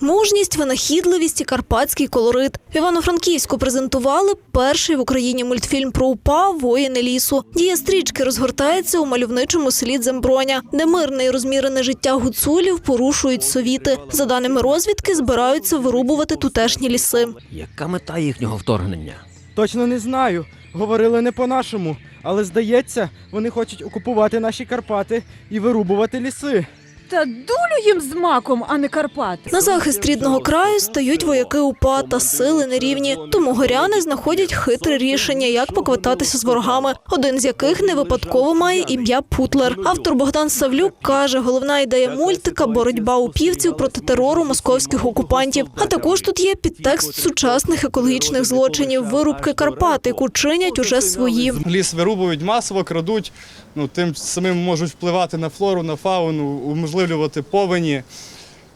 Мужність, винахідливість і карпатський колорит. В Івано-Франківську презентували перший в Україні мультфільм про УПА «Воїни лісу». Дія стрічки розгортається у мальовничому селі Дземброня, де мирне і розмірене життя гуцулів порушують совіти. За даними розвідки, збираються вирубувати тутешні ліси. Яка мета їхнього вторгнення? Точно не знаю. Говорили не по-нашому, але здається, вони хочуть окупувати наші Карпати і вирубувати ліси. Та дулю їм з маком, а не Карпати. На захист рідного краю стають вояки УПА та сили нерівні. Тому горяни знаходять хитре рішення, як поквитатися з ворогами, один з яких не випадково має ім'я Путлер. Автор Богдан Савлюк каже, головна ідея мультика боротьба упівців проти терору московських окупантів. А також тут є підтекст сучасних екологічних злочинів, вирубки Карпат, яку чинять уже свої. Ліс вирубують масово, крадуть, ну, тим самим можуть впливати на флору, на фауну, уможливлювати повені.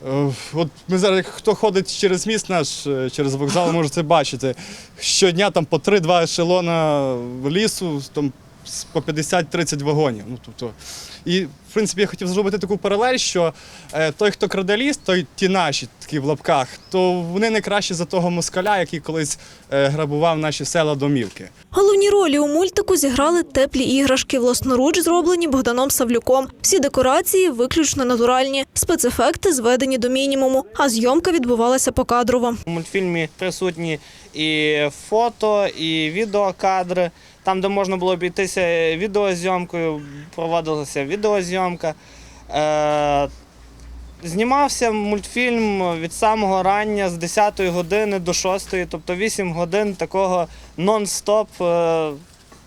Е, От ми зараз, хто ходить через міст наш, е, через вокзал, може це бачити. Щодня там по 3-2 ешелона лісу, там по 50-30 вагонів. Ну, тобто, і, в принципі, я хотів зробити таку паралель, що е, той, хто краде ліс, той ті наші такі в лапках, то вони не краще за того москаля, який колись е, грабував наші села домівки. Головні ролі у мультику зіграли теплі іграшки, власноруч зроблені Богданом Савлюком. Всі декорації виключно натуральні, спецефекти зведені до мінімуму, а зйомка відбувалася покадрово. У мультфільмі присутні і фото, і відеокадри. Там, де можна було обійтися відеозйомкою, проводилася відеозйомка. Е, знімався мультфільм від самого рання з 10 години до 6, тобто 8 годин такого нон-стоп е,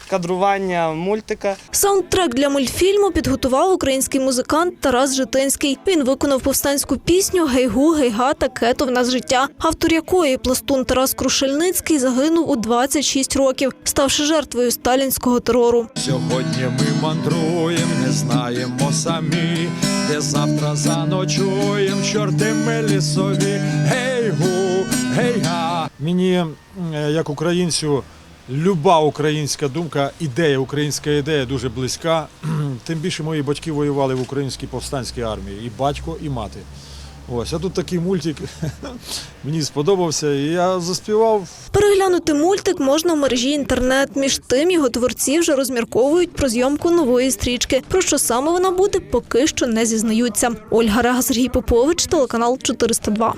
кадрування мультика. Саундтрек для мультфільму підготував український музикант Тарас Житинський. Він виконав повстанську пісню Гейгу, гейга та кето в нас життя, автор якої пластун Тарас Крушельницький загинув у 26 років, ставши жертвою сталінського терору. Сьогодні ми мандруєм, не знаємо самі, де завтра заночуєм, чорти ми лісові, гей-гу, гей-га. Мені, е, як українцю, люба українська думка, ідея, українська ідея дуже близька. Тим більше мої батьки воювали в українській повстанській армії, і батько, і мати. Ось, а тут такий мультик мені сподобався, і я заспівав Переглянути мультик можна в мережі інтернет. Між тим його творці вже розмірковують про зйомку нової стрічки. Про що саме вона буде, поки що не зізнаються. Ольга Рега, Сергій Попович, телеканал 402.